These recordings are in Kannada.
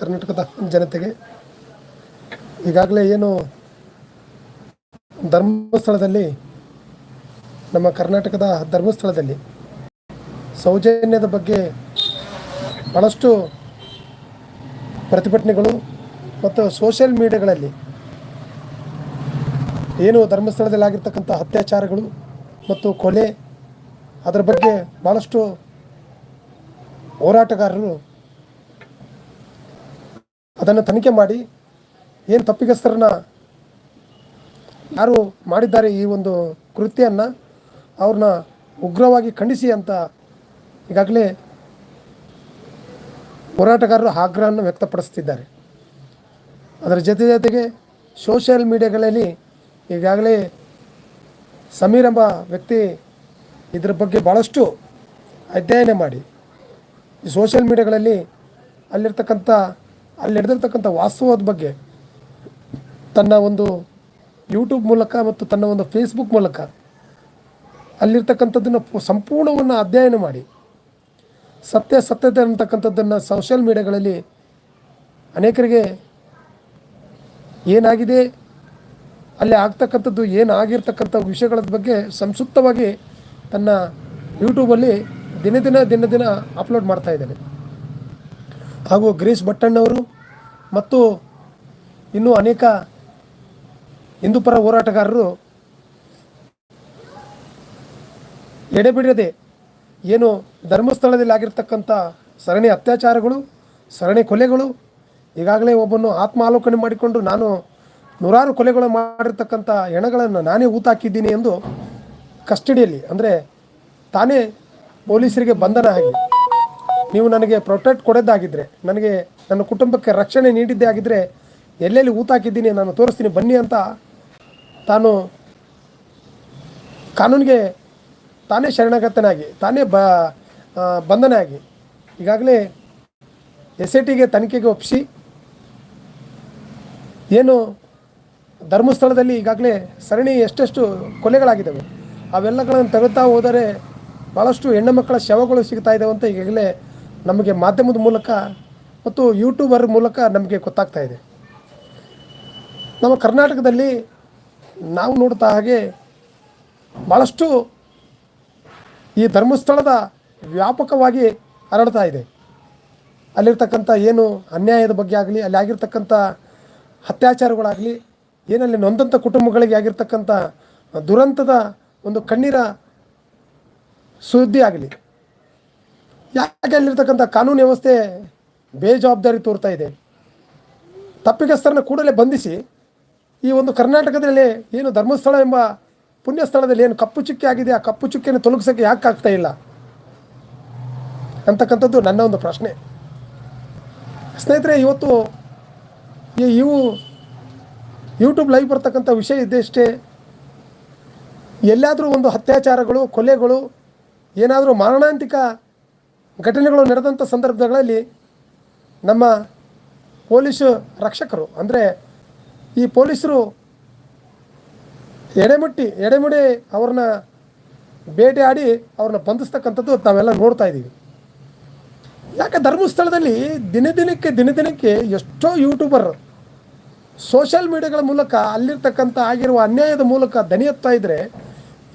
ಕರ್ನಾಟಕದ ಜನತೆಗೆ ಈಗಾಗಲೇ ಏನು ಧರ್ಮಸ್ಥಳದಲ್ಲಿ, ನಮ್ಮ ಕರ್ನಾಟಕದ ಧರ್ಮಸ್ಥಳದಲ್ಲಿ ಸೌಜನ್ಯದ ಬಗ್ಗೆ ಭಾಳಷ್ಟು ಪ್ರತಿಭಟನೆಗಳು ಮತ್ತು ಸೋಷಿಯಲ್ ಮೀಡಿಯಾಗಳಲ್ಲಿ ಏನು ಧರ್ಮಸ್ಥಳದಲ್ಲಿ ಆಗಿರ್ತಕ್ಕಂಥ ಅತ್ಯಾಚಾರಗಳು ಮತ್ತು ಕೊಲೆ, ಅದರ ಬಗ್ಗೆ ಭಾಳಷ್ಟು ಹೋರಾಟಗಾರರು ಅದನ್ನು ತನಿಖೆ ಮಾಡಿ ಏನು ತಪ್ಪಿಗಸ್ತರನ್ನ ಯಾರು ಮಾಡಿದ್ದಾರೆ ಈ ಒಂದು ಕೃತ್ಯವನ್ನು ಅವ್ರನ್ನ ಉಗ್ರವಾಗಿ ಖಂಡಿಸಿ ಅಂತ ಈಗಾಗಲೇ ಹೋರಾಟಗಾರರು ಆಗ್ರಹವನ್ನು ವ್ಯಕ್ತಪಡಿಸ್ತಿದ್ದಾರೆ. ಅದರ ಜೊತೆ ಜೊತೆಗೆ ಸೋಷಿಯಲ್ ಮೀಡಿಯಾಗಳಲ್ಲಿ ಈಗಾಗಲೇ ಸಮೀರ್ ಎಂಬ ವ್ಯಕ್ತಿ ಇದರ ಬಗ್ಗೆ ಭಾಳಷ್ಟು ಅಧ್ಯಯನ ಮಾಡಿ. ಈ ಸೋಷಿಯಲ್ ಮೀಡಿಯಾಗಳಲ್ಲಿ ಅಲ್ಲಿರ್ತಕ್ಕಂಥ ಅಲ್ಲಿ ನಡೆದಿರ್ತಕ್ಕಂಥ ವಾಸ್ತವದ ಬಗ್ಗೆ ತನ್ನ ಒಂದು ಯೂಟ್ಯೂಬ್ ಮೂಲಕ ಮತ್ತು ತನ್ನ ಒಂದು ಫೇಸ್ಬುಕ್ ಮೂಲಕ ಅಲ್ಲಿರ್ತಕ್ಕಂಥದ್ದನ್ನು ಸಂಪೂರ್ಣವನ್ನು ಅಧ್ಯಯನ ಮಾಡಿ. ಸತ್ಯ ಸತ್ಯತೆ ಅಂತಕ್ಕಂಥದ್ದನ್ನು ಸೋಷಿಯಲ್ ಮೀಡಿಯಾಗಳಲ್ಲಿ ಅನೇಕರಿಗೆ ಏನಾಗಿದೆ, ಅಲ್ಲಿ ಆಗ್ತಕ್ಕಂಥದ್ದು ಏನಾಗಿರ್ತಕ್ಕಂಥ ವಿಷಯಗಳ ಬಗ್ಗೆ ಸಂಕ್ಷಿಪ್ತವಾಗಿ ತನ್ನ ಯೂಟ್ಯೂಬಲ್ಲಿ ದಿನ ದಿನ ದಿನ ದಿನ ಅಪ್ಲೋಡ್ ಮಾಡ್ತಾ ಇದ್ದಾನೆ. ಹಾಗೂ ಗಿರೀಶ್ ಭಟ್ಟಣ್ಣವರು ಮತ್ತು ಇನ್ನೂ ಅನೇಕ ಹಿಂದೂಪರ ಹೋರಾಟಗಾರರು ಎಡೆಬಿಡದೆ ಏನು ಧರ್ಮಸ್ಥಳದಲ್ಲಿ ಆಗಿರ್ತಕ್ಕಂಥ ಸರಣಿ ಅತ್ಯಾಚಾರಗಳು, ಸರಣಿ ಕೊಲೆಗಳು, ಈಗಾಗಲೇ ಒಬ್ಬನು ಆತ್ಮಾವಲೋಕನೆ ಮಾಡಿಕೊಂಡು ನಾನು ನೂರಾರು ಕೊಲೆಗಳು ಮಾಡಿರ್ತಕ್ಕಂಥ ಹೆಣಗಳನ್ನು ನಾನೇ ಊತಾಕಿದ್ದೀನಿ ಎಂದು ಕಸ್ಟಡಿಯಲ್ಲಿ, ಅಂದರೆ ತಾನೇ ಪೊಲೀಸರಿಗೆ ಬಂಧನ ಆಗಿ ನೀವು ನನಗೆ ಪ್ರೊಟೆಕ್ಟ್ ಕೊಡೋದಾಗಿದ್ದರೆ ನನಗೆ ನನ್ನ ಕುಟುಂಬಕ್ಕೆ ರಕ್ಷಣೆ ನೀಡಿದ್ದೇ ಆಗಿದ್ದರೆ ಎಲ್ಲೆಲ್ಲಿ ಊತಾಕಿದ್ದೀನಿ ನಾನು ತೋರಿಸ್ತೀನಿ, ಬನ್ನಿ ಅಂತ ತಾನು ಕಾನೂನಿಗೆ ತಾನೇ ಶರಣಾಗತನಾಗಿ, ತಾನೇ ಬ ಬಂಧನ ಆಗಿ ಈಗಾಗಲೇ ಎಸ್ ಐ ಟಿಗೆ ತನಿಖೆಗೆ ಒಪ್ಪಿಸಿ, ಏನು ಧರ್ಮಸ್ಥಳದಲ್ಲಿ ಈಗಾಗಲೇ ಸರಣಿ ಎಷ್ಟೆಷ್ಟು ಕೊಲೆಗಳಾಗಿದ್ದಾವೆ, ಅವೆಲ್ಲಗಳನ್ನು ತೆಗೆತಾ ಹೋದರೆ ಭಾಳಷ್ಟು ಹೆಣ್ಣು ಮಕ್ಕಳ ಶವಗಳು ಸಿಗ್ತಾ ಇದ್ದಾವೆ ಅಂತ ಈಗಾಗಲೇ ನಮಗೆ ಮಾಧ್ಯಮದ ಮೂಲಕ ಮತ್ತು ಯೂಟ್ಯೂಬರ್ ಮೂಲಕ ನಮಗೆ ಗೊತ್ತಾಗ್ತಾ ಇದೆ. ನಮ್ಮ ಕರ್ನಾಟಕದಲ್ಲಿ ನಾವು ನೋಡ್ತಾ ಹಾಗೆ ಭಾಳಷ್ಟು ಈ ಧರ್ಮಸ್ಥಳದ ವ್ಯಾಪಕವಾಗಿ ಹರಡ್ತಾ ಇದೆ. ಅಲ್ಲಿರ್ತಕ್ಕಂಥ ಏನು ಅನ್ಯಾಯದ ಬಗ್ಗೆ ಆಗಲಿ, ಅಲ್ಲಿ ಆಗಿರ್ತಕ್ಕಂಥ ಅತ್ಯಾಚಾರಗಳಾಗಲಿ ಏನಲ್ಲಿ ನೊಂದಂಥ ಕುಟುಂಬಗಳಿಗೆ ಆಗಿರ್ತಕ್ಕಂಥ ದುರಂತದ ಒಂದು ಕಣ್ಣೀರ ಸುದ್ದಿ ಆಗಲಿ ಯಾಕೆ ಅಲ್ಲಿರ್ತಕ್ಕಂಥ ಕಾನೂನು ವ್ಯವಸ್ಥೆ ಬೇಜವಾಬ್ದಾರಿ ತೋರ್ತಾ ಇದೆ? ತಪ್ಪಿಗಸ್ತರನ್ನ ಕೂಡಲೇ ಬಂಧಿಸಿ ಈ ಒಂದು ಕರ್ನಾಟಕದಲ್ಲಿ ಏನು ಧರ್ಮಸ್ಥಳ ಎಂಬ ಪುಣ್ಯ ಸ್ಥಳದಲ್ಲಿ ಏನು ಕಪ್ಪು ಚುಕ್ಕೆ ಆಗಿದೆ, ಆ ಕಪ್ಪು ಚುಕ್ಕೆಯನ್ನು ತೊಲಗಿಸೋಕ್ಕೆ ಯಾಕೆ ಆಗ್ತಾ ಇಲ್ಲ? ಅಂತಕ್ಕಂಥದ್ದು ನನ್ನ ಒಂದು ಪ್ರಶ್ನೆ. ಸ್ನೇಹಿತರೆ, ಇವತ್ತು ಇವು ಯೂಟ್ಯೂಬ್ ಲೈವ್ ಬರ್ತಕ್ಕಂಥ ವಿಷಯ ಇದ್ದಷ್ಟೇ ಎಲ್ಲಾದರೂ ಒಂದು ಅತ್ಯಾಚಾರಗಳು, ಕೊಲೆಗಳು, ಏನಾದರೂ ಮಾರಣಾಂತಿಕ ಘಟನೆಗಳು ನಡೆದಂಥ ಸಂದರ್ಭಗಳಲ್ಲಿ ನಮ್ಮ ಪೊಲೀಸ್ ರಕ್ಷಕರು, ಅಂದರೆ ಈ ಪೊಲೀಸರು ಎಡೆಮುಟ್ಟಿ, ಎಡೆಮುಡಿ ಅವ್ರನ್ನ ಬೇಟೆಯಾಡಿ ಅವ್ರನ್ನ ಬಂಧಿಸ್ತಕ್ಕಂಥದ್ದು ನಾವೆಲ್ಲ ನೋಡ್ತಾ ಇದ್ದೀವಿ. ಯಾಕೆ ಧರ್ಮಸ್ಥಳದಲ್ಲಿ ದಿನ ದಿನಕ್ಕೆ ದಿನ ದಿನಕ್ಕೆ ಎಷ್ಟೋ ಯೂಟ್ಯೂಬರ್ ಸೋಷಿಯಲ್ ಮೀಡಿಯಾಗಳ ಮೂಲಕ ಅಲ್ಲಿರ್ತಕ್ಕಂಥ ಆಗಿರುವ ಅನ್ಯಾಯದ ಮೂಲಕ ದನಿ ಇದ್ದರೆ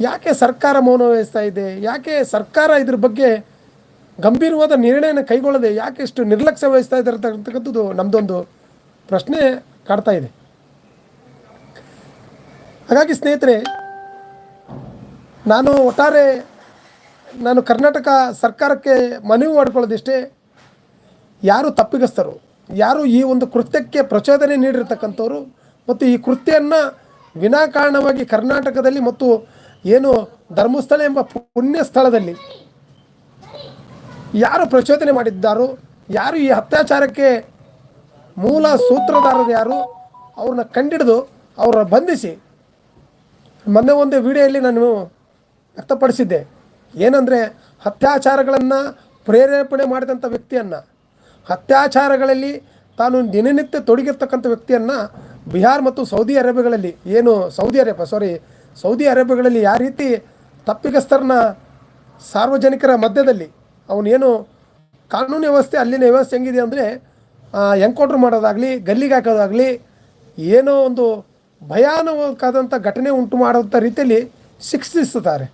ಯಾಕೆ ಸರ್ಕಾರ ಮೌನ ವಹಿಸ್ತಾ ಇದೆ? ಯಾಕೆ ಸರ್ಕಾರ ಇದ್ರ ಬಗ್ಗೆ ಗಂಭೀರವಾದ ನಿರ್ಣಯನ ಕೈಗೊಳ್ಳದೆ ಯಾಕೆ ಇಷ್ಟು ನಿರ್ಲಕ್ಷ್ಯ ವಹಿಸ್ತಾ ಇದ್ದಾರೆ ನಮ್ಮದೊಂದು ಪ್ರಶ್ನೆ ಕಾಡ್ತಾ ಇದೆ. ಹಾಗಾಗಿ ಸ್ನೇಹಿತರೆ, ನಾನು ಒಟ್ಟಾರೆ ನಾನು ಕರ್ನಾಟಕ ಸರ್ಕಾರಕ್ಕೆ ಮನವಿ ಮಾಡಿಕೊಳ್ಳೋದಿಷ್ಟೇ ಯಾರು ತಪ್ಪಿಗಸ್ತರು, ಯಾರು ಈ ಒಂದು ಕೃತ್ಯಕ್ಕೆ ಪ್ರಚೋದನೆ ನೀಡಿರ್ತಕ್ಕಂಥವ್ರು ಮತ್ತು ಈ ಕೃತ್ಯವನ್ನು ವಿನಾಕಾರಣವಾಗಿ ಕರ್ನಾಟಕದಲ್ಲಿ ಮತ್ತು ಏನು ಧರ್ಮಸ್ಥಳ ಎಂಬ ಪುಣ್ಯ ಸ್ಥಳದಲ್ಲಿ ಯಾರು ಪ್ರಚೋದನೆ ಮಾಡಿದ್ದಾರೋ, ಯಾರು ಈ ಅತ್ಯಾಚಾರಕ್ಕೆ ಮೂಲ ಸೂತ್ರಧಾರರು ಯಾರು, ಅವ್ರನ್ನ ಕಂಡಿಡಿದು ಅವರ ಬಂಧಿಸಿ. ಮೊನ್ನೆ ಒಂದು ವಿಡಿಯೋಲ್ಲಿ ನಾನು ವ್ಯಕ್ತಪಡಿಸಿದ್ದೆ. ಏನಂದರೆ ಅತ್ಯಾಚಾರಗಳನ್ನು ಪ್ರೇರೇಪಣೆ ಮಾಡಿದಂಥ ವ್ಯಕ್ತಿಯನ್ನು, ಅತ್ಯಾಚಾರಗಳಲ್ಲಿ ತಾನು ದಿನನಿತ್ಯ ತೊಡಗಿರ್ತಕ್ಕಂಥ ವ್ಯಕ್ತಿಯನ್ನು ಬಿಹಾರ್ ಮತ್ತು ಸೌದಿ ಅರೇಬಿಯಾಗಳಲ್ಲಿ, ಏನು ಸೌದಿ ಅರೇಬಿಯಾ ಸಾರಿ ಸೌದಿ ಅರೇಬಿಯಾಗಳಲ್ಲಿ ಯಾವ ರೀತಿ ತಪ್ಪಿಗಸ್ತರನ್ನ ಸಾರ್ವಜನಿಕರ ಮಧ್ಯದಲ್ಲಿ ಅವನೇನು ಕಾನೂನು ವ್ಯವಸ್ಥೆ, ಅಲ್ಲಿನ ವ್ಯವಸ್ಥೆ ಹೆಂಗಿದೆ ಅಂದರೆ ಎನ್ಕೌಂಟ್ರ್ ಮಾಡೋದಾಗಲಿ, ಗಲ್ಲಿಗೆ ಹಾಕೋದಾಗಲಿ, ಏನೋ ಒಂದು ಭಯಾನಕವಾದಂಥ ಘಟನೆ ಉಂಟು ಮಾಡೋಂಥ ರೀತಿಯಲ್ಲಿ ಶಿಕ್ಷಿಸುತ್ತಾರೆ.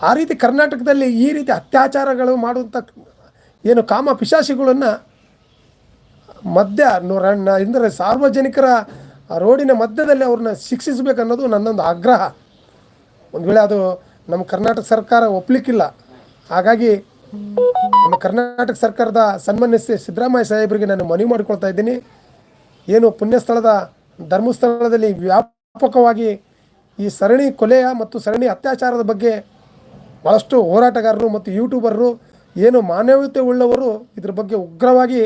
ಆ ರೀತಿ ಕರ್ನಾಟಕದಲ್ಲಿ ಈ ರೀತಿ ಅತ್ಯಾಚಾರಗಳು ಮಾಡುವಂಥ ಏನು ಕಾಮ ಪಿಶಾಸಿಗಳನ್ನು ಮಧ್ಯ ಅಂದರೆ ಸಾರ್ವಜನಿಕರ ರೋಡಿನ ಮಧ್ಯದಲ್ಲಿ ಅವ್ರನ್ನ ಶಿಕ್ಷಿಸಬೇಕನ್ನೋದು ನನ್ನೊಂದು ಆಗ್ರಹ. ಒಂದು ವೇಳೆ ಅದು ನಮ್ಮ ಕರ್ನಾಟಕ ಸರ್ಕಾರ ಒಪ್ಪಲಿಕ್ಕಿಲ್ಲ ಹಾಗಾಗಿ ನಮ್ಮ ಕರ್ನಾಟಕ ಸರ್ಕಾರದ ಸನ್ಮಾನ್ಯ ಸಿದ್ದರಾಮಯ್ಯ ಸಾಹೇಬರಿಗೆ ನಾನು ಮನವಿ ಮಾಡಿಕೊಳ್ತಾ ಇದ್ದೀನಿ. ಏನು ಪುಣ್ಯಸ್ಥಳದ, ಧರ್ಮಸ್ಥಳದಲ್ಲಿ ವ್ಯಾಪಕವಾಗಿ ಈ ಸರಣಿ ಕೊಲೆಯ ಮತ್ತು ಸರಣಿ ಅತ್ಯಾಚಾರದ ಬಗ್ಗೆ ಭಾಳಷ್ಟು ಹೋರಾಟಗಾರರು ಮತ್ತು ಯೂಟ್ಯೂಬರ್ರು, ಏನು ಮಾನವೀಯತೆ ಉಳ್ಳವರು ಇದ್ರ ಬಗ್ಗೆ ಉಗ್ರವಾಗಿ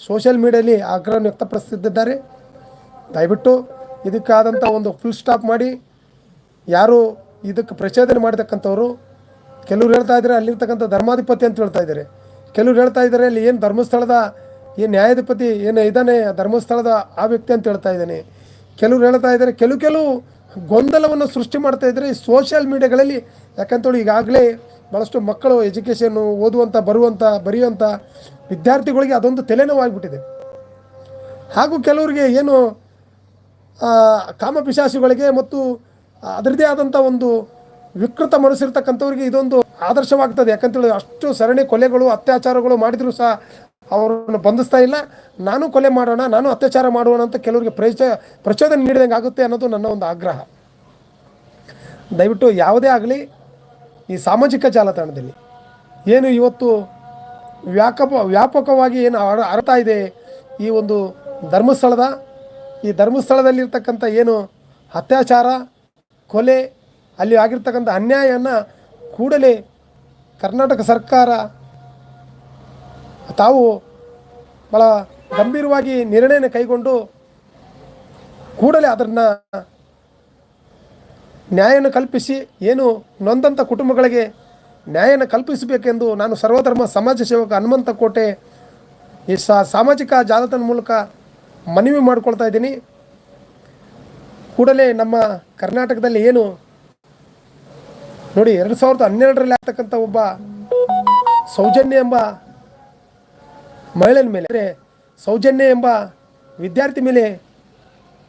ಸೋಷಿಯಲ್ ಮೀಡಿಯಲ್ಲಿ ಆಗ್ರಹವನ್ನು ವ್ಯಕ್ತಪಡಿಸುತ್ತಿದ್ದಾರೆ ದಯವಿಟ್ಟು ಇದಕ್ಕಾದಂಥ ಒಂದು ಫುಲ್ ಸ್ಟಾಪ್ ಮಾಡಿ. ಯಾರು ಇದಕ್ಕೆ ಪ್ರಚೋದನೆ ಮಾಡತಕ್ಕಂಥವ್ರು ಕೆಲವ್ರು ಹೇಳ್ತಾ ಇದ್ದಾರೆ ಅಲ್ಲಿರ್ತಕ್ಕಂಥ ಧರ್ಮಾಧಿಪತಿ ಅಂತ ಹೇಳ್ತಾ ಇದ್ದಾರೆ. ಕೆಲವ್ರು ಹೇಳ್ತಾ ಇದ್ದಾರೆ ಅಲ್ಲಿ ಏನು ಧರ್ಮಸ್ಥಳದ ಏನು ನ್ಯಾಯಾಧಿಪತಿ ಏನು ಇದ್ದಾನೆ ಧರ್ಮಸ್ಥಳದ ಆ ವ್ಯಕ್ತಿ ಅಂತ ಹೇಳ್ತಾ ಇದ್ದಾನೆ. ಕೆಲವ್ರು ಹೇಳ್ತಾ ಇದ್ದಾರೆ ಕೆಲವು ಕೆಲವು ಗೊಂದಲವನ್ನು ಸೃಷ್ಟಿ ಮಾಡ್ತಾ ಇದ್ದಾರೆ ಈ ಸೋಷಿಯಲ್ ಮೀಡಿಯಾಗಳಲ್ಲಿ ಯಾಕಂತೇಳಿ ಈಗಾಗಲೇ ಭಾಳಷ್ಟು ಮಕ್ಕಳು ಎಜುಕೇಷನ್ನು ಓದುವಂಥ ಬರುವಂಥ ಬರೆಯುವಂಥ ವಿದ್ಯಾರ್ಥಿಗಳಿಗೆ ಅದೊಂದು ತಲೆನೋವಾಗಿಬಿಟ್ಟಿದೆ. ಹಾಗೂ ಕೆಲವರಿಗೆ ಏನು ಆ, ಕಾಮಪಿಶಾಚಿಗಳಿಗೆ ಮತ್ತು ಅದರದೇ ಆದಂಥ ಒಂದು ವಿಕೃತ ಮನಸ್ಸಿರ್ತಕ್ಕಂಥವ್ರಿಗೆ ಇದೊಂದು ಆದರ್ಶವಾಗ್ತದೆ. ಯಾಕಂತೇಳಿ ಅಷ್ಟು ಸರಣಿ ಕೊಲೆಗಳು, ಅತ್ಯಾಚಾರಗಳು ಮಾಡಿದರೂ ಸಹ ಅವರನ್ನು ಬಂಧಿಸ್ತಾ ಇಲ್ಲ. ನಾನು ಕೊಲೆ ಮಾಡೋಣ, ನಾನು ಅತ್ಯಾಚಾರ ಮಾಡೋಣ ಅಂತ ಕೆಲವರಿಗೆ ಪ್ರಚ, ಪ್ರಚೋದನೆ ನೀಡಿದಂಗೆ ಆಗುತ್ತೆ ಅನ್ನೋದು ನನ್ನ ಒಂದು ಆಗ್ರಹ. ದಯವಿಟ್ಟು ಯಾವುದೇ ಆಗಲಿ ಈ ಸಾಮಾಜಿಕ ಜಾಲತಾಣದಲ್ಲಿ ಏನು ಇವತ್ತು ವ್ಯಾಪಕ ವ್ಯಾಪಕವಾಗಿ ಏನು ಅರ್ಥ ಇದೆ ಈ ಒಂದು ಧರ್ಮಸ್ಥಳದ, ಈ ಧರ್ಮಸ್ಥಳದಲ್ಲಿರ್ತಕ್ಕಂಥ ಏನು ಅತ್ಯಾಚಾರ, ಕೊಲೆ ಅಲ್ಲಿ ಆಗಿರ್ತಕ್ಕಂಥ ಅನ್ಯಾಯವನ್ನು ಕೂಡಲೇ ಕರ್ನಾಟಕ ಸರ್ಕಾರ ತಾವು ಭಾಳ ಗಂಭೀರವಾಗಿ ನಿರ್ಣಯನ ಕೈಗೊಂಡು ಕೂಡಲೇ ಅದನ್ನು ನ್ಯಾಯನ ಕಲ್ಪಿಸಿ ಏನು ನೊಂದಂಥ ಕುಟುಂಬಗಳಿಗೆ ನ್ಯಾಯನ ಕಲ್ಪಿಸಬೇಕೆಂದು ನಾನು ಸರ್ವಧರ್ಮ ಸಮಾಜ ಸೇವಕ ಹನುಮಂತ ಕೋಟೆ ಈ ಸಾಮಾಜಿಕ ಜಾಲತಾಣ ಮೂಲಕ ಮನವಿ ಮಾಡ್ಕೊಳ್ತಾ ಇದ್ದೀನಿ. ಕೂಡಲೇ ನಮ್ಮ ಕರ್ನಾಟಕದಲ್ಲಿ ಏನು ನೋಡಿ, ಎರಡು ಸಾವಿರದ ಹನ್ನೆರಡರಲ್ಲಿ ಆಗ್ತಕ್ಕಂಥ ಒಬ್ಬ ಸೌಜನ್ಯ ಎಂಬ ಮಹಿಳೆಯ ಮೇಲೆ ಸೌಜನ್ಯ ಎಂಬ ವಿದ್ಯಾರ್ಥಿ ಮೇಲೆ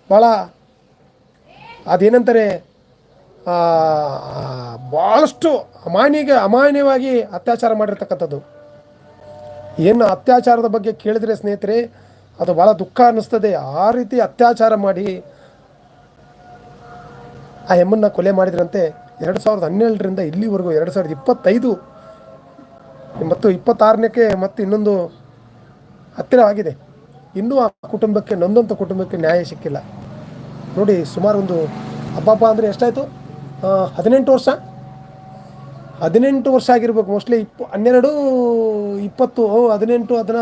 ಭಾಳ ಅದೇನಂತಾರೆ ಭಾಳಷ್ಟು ಅಮಾನ್ಯಗೆ, ಅಮಾನ್ಯವಾಗಿ ಅತ್ಯಾಚಾರ ಮಾಡಿರ್ತಕ್ಕಂಥದ್ದು. ಏನು ಅತ್ಯಾಚಾರದ ಬಗ್ಗೆ ಕೇಳಿದರೆ ಸ್ನೇಹಿತರೆ, ಅದು ಭಾಳ ದುಃಖ ಅನ್ನಿಸ್ತದೆ. ಆ ರೀತಿ ಅತ್ಯಾಚಾರ ಮಾಡಿ ಆ ಹೆಮ್ಮನ್ನು ಕೊಲೆ ಮಾಡಿದ್ರಂತೆ. ಎರಡು ಸಾವಿರದ ಹನ್ನೆರಡರಿಂದ ಇಲ್ಲಿವರೆಗೂ ಎರಡು ಸಾವಿರದ ಇಪ್ಪತ್ತೈದು ಮತ್ತು ಇಪ್ಪತ್ತಾರನೇಕ್ಕೆ ಮತ್ತು ಇನ್ನೊಂದು ಹತ್ತಿರವಾಗಿದೆ ಇನ್ನೂ ಆ ಕುಟುಂಬಕ್ಕೆ, ನೊಂದಂಥ ಕುಟುಂಬಕ್ಕೆ ನ್ಯಾಯ ಸಿಕ್ಕಿಲ್ಲ. ನೋಡಿ, ಸುಮಾರು ಒಂದು ಹಬ್ಬಬ್ಬ ಅಂದರೆ ಎಷ್ಟಾಯಿತು? ಹದಿನೆಂಟು ವರ್ಷ. ಹದಿನೆಂಟು ವರ್ಷ ಆಗಿರ್ಬೇಕು. ಮೋಸ್ಟ್ಲಿ ಇಪ್ಪ, ಹನ್ನೆರಡು, ಇಪ್ಪತ್ತು ಹದಿನೆಂಟು, ಹದಿನ,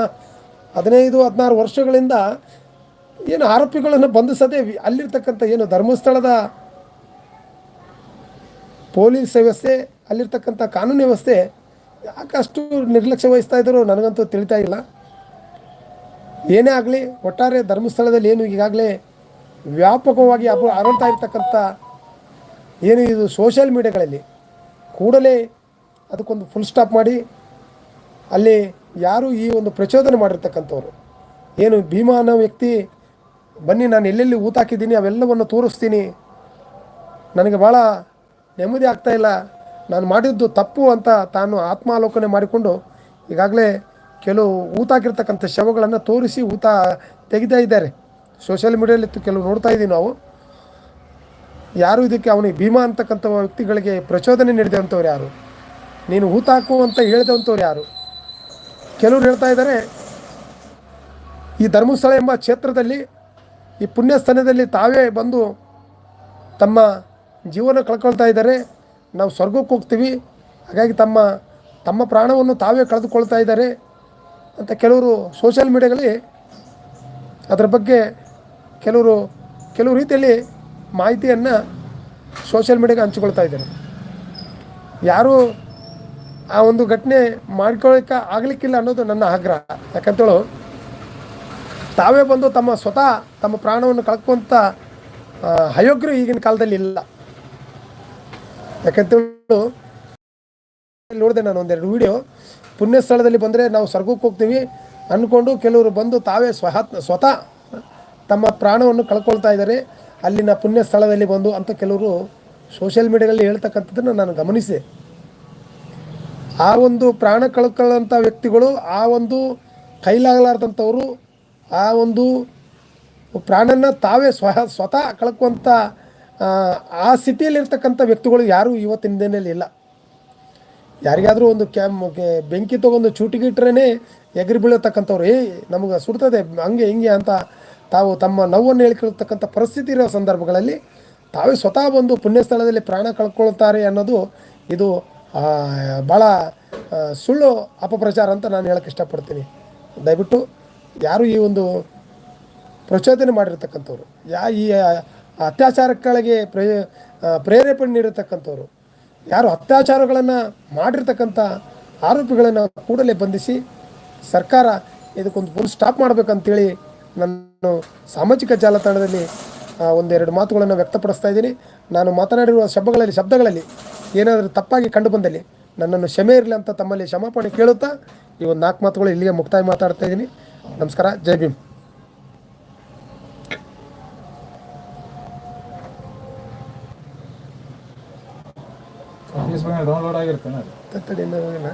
ಹದಿನೈದು, ಹದಿನಾರು ವರ್ಷಗಳಿಂದ ಏನು ಆರೋಪಿಗಳನ್ನು ಬಂಧಿಸದೆ ಅಲ್ಲಿರ್ತಕ್ಕಂಥ ಏನು ಧರ್ಮಸ್ಥಳದ ಪೊಲೀಸ್ ವ್ಯವಸ್ಥೆ, ಅಲ್ಲಿರ್ತಕ್ಕಂಥ ಕಾನೂನು ವ್ಯವಸ್ಥೆ ಯಾಕಷ್ಟು ನಿರ್ಲಕ್ಷ್ಯ ವಹಿಸ್ತಾ ಇದ್ದರು ನನಗಂತೂ ತಿಳಿತಾ ಇಲ್ಲ. ಏನೇ ಆಗಲಿ, ಒಟ್ಟಾರೆ ಧರ್ಮಸ್ಥಳದಲ್ಲಿ ಏನು ಈಗಾಗಲೇ ವ್ಯಾಪಕವಾಗಿ ಅಬ, ಅರಳ್ತಾ ಇರ್ತಕ್ಕಂಥ ಏನು ಇದು ಸೋಷಿಯಲ್ ಮೀಡಿಯಾಗಳಲ್ಲಿ ಕೂಡಲೇ ಅದಕ್ಕೊಂದು ಫುಲ್ ಸ್ಟಾಪ್ ಮಾಡಿ, ಅಲ್ಲಿ ಯಾರು ಈ ಒಂದು ಪ್ರಚೋದನೆ ಮಾಡಿರ್ತಕ್ಕಂಥವ್ರು. ಏನು ಭೀಮಾ ಅನ್ನೋ ವ್ಯಕ್ತಿ, ಬನ್ನಿ ನಾನು ಎಲ್ಲೆಲ್ಲಿ ಊತಾಕಿದ್ದೀನಿ ಅವೆಲ್ಲವನ್ನು ತೋರಿಸ್ತೀನಿ. ನನಗೆ ಭಾಳ ನೆಮ್ಮದಿ ಆಗ್ತಾ ಇಲ್ಲ. ನಾನು ಮಾಡಿದ್ದು ತಪ್ಪು ಅಂತ ತಾನು ಆತ್ಮಾಲೋಕನೆ ಮಾಡಿಕೊಂಡು ಈಗಾಗಲೇ ಕೆಲವು ಊತಾಗಿರ್ತಕ್ಕಂಥ ಶವಗಳನ್ನು ತೋರಿಸಿ ಊತ ತೆಗಿತಾ ಇದ್ದಾರೆ. ಸೋಷಿಯಲ್ ಮೀಡಿಯಲ್ಲಿ ಕೆಲವು ನೋಡ್ತಾ ಇದ್ದೀವಿ ನಾವು. ಯಾರು ಇದಕ್ಕೆ ಅವನಿಗೆ ಭೀಮಾ ಅಂತಕ್ಕಂಥ ವ್ಯಕ್ತಿಗಳಿಗೆ ಪ್ರಚೋದನೆ ನೀಡಿದಂಥವ್ರು ಯಾರು? ನೀನು ಊತ ಹಾಕು ಅಂತ ಹೇಳಿದಂಥವ್ರು ಯಾರು? ಕೆಲವರು ಹೇಳ್ತಾ ಇದ್ದಾರೆ, ಈ ಧರ್ಮಸ್ಥಳ ಎಂಬ ಕ್ಷೇತ್ರದಲ್ಲಿ, ಈ ಪುಣ್ಯಸ್ಥಾನದಲ್ಲಿ ತಾವೇ ಬಂದು ತಮ್ಮ ಜೀವನ ಕಳ್ಕೊಳ್ತಾ ಇದ್ದಾರೆ. ನಾವು ಸ್ವರ್ಗಕ್ಕೆ ಹೋಗ್ತೀವಿ. ಹಾಗಾಗಿ ತಮ್ಮ ತಮ್ಮ ಪ್ರಾಣವನ್ನು ತಾವೇ ಕಳೆದುಕೊಳ್ತಾ ಇದ್ದಾರೆ ಅಂತ ಕೆಲವರು ಸೋಷಿಯಲ್ ಮೀಡಿಯಾಗಳಲ್ಲಿ ಅದರ ಬಗ್ಗೆ ಕೆಲವರು, ಕೆಲವು ರೀತಿಯಲ್ಲಿ ಮಾಹಿತಿಯನ್ನು ಸೋಷಿಯಲ್ ಮೀಡಿಯಾಗೆ ಹಂಚಿಕೊಳ್ತಾ ಇದ್ದಾರೆ. ಯಾರು ಆ ಒಂದು ಘಟನೆ ಮಾಡ್ಕೊಳ್ಳೋಕೆ ಆಗಲಿಕ್ಕಿಲ್ಲ ಅನ್ನೋದು ನನ್ನ ಆಗ್ರಹ. ಯಾಕಂತೇಳು, ತಾವೇ ಬಂದು ತಮ್ಮ ಸ್ವತಃ ತಮ್ಮ ಪ್ರಾಣವನ್ನು ಕಳ್ಕೊಂತ ಅಯೋಗ್ಯರು ಈಗಿನ ಕಾಲದಲ್ಲಿ ಇಲ್ಲ. ಯಾಕಂತೇಳು ನೋಡಿದೆ ನಾನು ಒಂದೆರಡು ವಿಡಿಯೋ ಪುಣ್ಯ ಸ್ಥಳದಲ್ಲಿ ಬಂದರೆ ನಾವು ಸ್ವರ್ಗಕ್ಕೆ ಹೋಗ್ತೀವಿ. ಅಂದ್ಕೊಂಡು ಕೆಲವರು ಬಂದು ತಾವೇ ಸ್ವಹ, ಸ್ವತಃ ತಮ್ಮ ಪ್ರಾಣವನ್ನು ಕಳ್ಕೊಳ್ತಾ ಇದ್ದಾರೆ. ಅಲ್ಲಿನ ಪುಣ್ಯ ಸ್ಥಳದಲ್ಲಿ ಬಂದು ಅಂತ ಕೆಲವರು ಸೋಷಿಯಲ್ ಮೀಡಿಯಾದಲ್ಲಿ ಹೇಳ್ತಕ್ಕಂಥದ್ದನ್ನು ನಾನು ಗಮನಿಸಿದೆ. ಆ ಒಂದು ಪ್ರಾಣ ಕಳ್ಕೊಳ್ಳೋಂಥ ವ್ಯಕ್ತಿಗಳು, ಆ ಒಂದು ಕೈಲಾಗಲಾರ್ದಂಥವರು, ಆ ಒಂದು ಪ್ರಾಣನ ತಾವೇ ಸ್ವಹ, ಸ್ವತಃ ಕಳ್ಕೊಂಥ ಆ, ಸ್ಥಿತಿಯಲ್ಲಿರ್ತಕ್ಕಂಥ ವ್ಯಕ್ತಿಗಳು ಯಾರೂ ಇವತ್ತಿನ ದಿನದಲ್ಲಿ ಇಲ್ಲ. ಯಾರಿಗಾದರೂ ಒಂದು ಕ್ಯಾಮ್ ಬೆಂಕಿ ತೊಗೊಂಡು ಚೂಟಿಗಿಟ್ರೇ ಎಗರಿ ಬೀಳತಕ್ಕಂಥವ್ರು ಏಯ್ ನಮಗೆ ಸುಡ್ತದೆ ಹಂಗೆ ಹಿಂಗೆ ಅಂತ ತಾವು ತಮ್ಮ ನೋವನ್ನು ಹೇಳ್ಕೊಳ್ತಕ್ಕಂಥ ಪರಿಸ್ಥಿತಿ ಇರೋ ಸಂದರ್ಭಗಳಲ್ಲಿ ತಾವೇ ಸ್ವತಃ ಬಂದು ಪುಣ್ಯಸ್ಥಳದಲ್ಲಿ ಪ್ರಾಣ ಕಳ್ಕೊಳ್ತಾರೆ ಅನ್ನೋದು ಇದು ಭಾಳ ಸುಳ್ಳು ಅಪಪ್ರಚಾರ ಅಂತ ನಾನು ಹೇಳಕ್ಕೆ ಇಷ್ಟಪಡ್ತೀನಿ. ದಯವಿಟ್ಟು ಯಾರು ಈ ಒಂದು ಪ್ರಚೋದನೆ ಮಾಡಿರ್ತಕ್ಕಂಥವ್ರು ಯಾ ಈ ಅತ್ಯಾಚಾರಗಳಿಗೆ ಪ್ರೇ ಪ್ರೇರೇಪಣೆ ನೀಡಿರ್ತಕ್ಕಂಥವ್ರು. ಯಾರು ಅತ್ಯಾಚಾರಗಳನ್ನು ಮಾಡಿರ್ತಕ್ಕಂಥ ಆರೋಪಿಗಳನ್ನು ಕೂಡಲೇ ಬಂಧಿಸಿ ಸರ್ಕಾರ ಇದಕ್ಕೊಂದು ಫುಲ್ ಸ್ಟಾಪ್ ಮಾಡಬೇಕಂತೇಳಿ ನಾನು ಸಾಮಾಜಿಕ ಜಾಲತಾಣದಲ್ಲಿ ಒಂದೆರಡು ಮಾತುಗಳನ್ನು ವ್ಯಕ್ತಪಡಿಸ್ತಾ ಇದ್ದೀನಿ. ನಾನು ಮಾತನಾಡಿರುವ ಶಬ್ದಗಳಲ್ಲಿ ಶಬ್ದಗಳಲ್ಲಿ ಏನಾದರೂ ತಪ್ಪಾಗಿ ಕಂಡು ಬಂದಲ್ಲಿ ನನ್ನನ್ನು ಕ್ಷಮೆ ಇರಲಿ ಅಂತ ತಮ್ಮಲ್ಲಿ ಕ್ಷಮಾಪಣೆ ಕೇಳುತ್ತಾ ಈ ಒಂದು ನಾಲ್ಕು ಮಾತುಗಳು ಇಲ್ಲಿಗೆ ಮುಕ್ತಾಯ ಮಾತಾಡ್ತಾ ಇದ್ದೀನಿ. ನಮಸ್ಕಾರ, ಜೈ ಭೀಮ್. ಫೇಸ್ಬುಕ್ ಡೌನ್ಲೋಡ್ ಆಗಿರ್ತಾನೆ ಅದು. ತಡಿ ಇನ್ನೂ ಹೋಗಿಲ್ಲ?